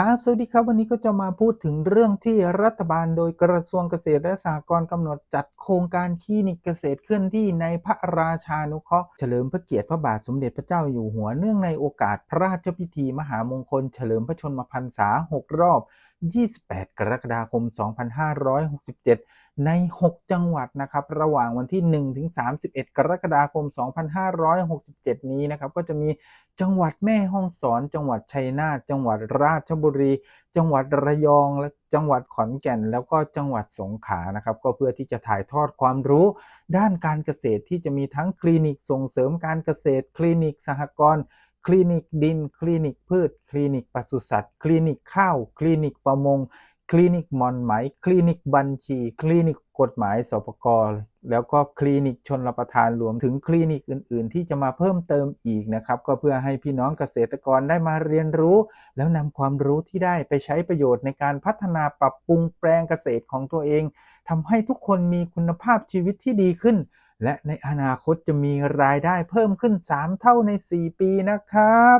ครับ สวัสดีครับ วันนี้ก็จะมาพูดถึงเรื่องที่รัฐบาลโดยกระทรวงเกษตรและสหกรณ์กำหนดจัดโครงการคลินิกเกษตรเคลื่อนที่ในพระราชานุเคราะห์เฉลิมพระเกียรติพระบาทสมเด็จพระเจ้าอยู่หัวเนื่องในโอกาสพระราชพิธีมหามงคลเฉลิมพระชนมพรรษา 6 รอบ28 กรกฎาคม 2567 ใน 6 จังหวัดนะครับ ระหว่างวันที่ 1 ถึง 31 กรกฎาคม 2567 นี้นะครับ ก็จะมีจังหวัดแม่ฮ่องสอน จังหวัดชัยนาท จังหวัดราชบุรี จังหวัดระยอง และจังหวัดขอนแก่น แล้วก็จังหวัดสงขลา นะครับ ก็เพื่อที่จะถ่ายทอดความรู้ด้านการเกษตรที่จะมีทั้งคลินิกส่งเสริมการเกษตร คลินิกสหกรณ์ คลินิกดิน คลินิกพืช คลินิกปศุสัตว์ คลินิกข้าว คลินิกประมง คลินิกมอนไหม คลินิกบัญชี คลินิกกฎหมายสปกรแล้วก็คลินิกชนรับประทานรวมถึงคลินิกอื่น ๆ ที่จะมาเพิ่มเติมอีกนะครับ ก็เพื่อให้พี่น้องเกษตรกรได้มาเรียนรู้ แล้วนำความรู้ที่ได้ไปใช้ประโยชน์ในการพัฒนาปรับปรุงแปลงเกษตรของตัวเองทำให้ทุกคนมีคุณภาพชีวิตที่ดีขึ้น และในอนาคตจะมีรายได้เพิ่มขึ้น 3 เท่าใน 4 ปีนะครับ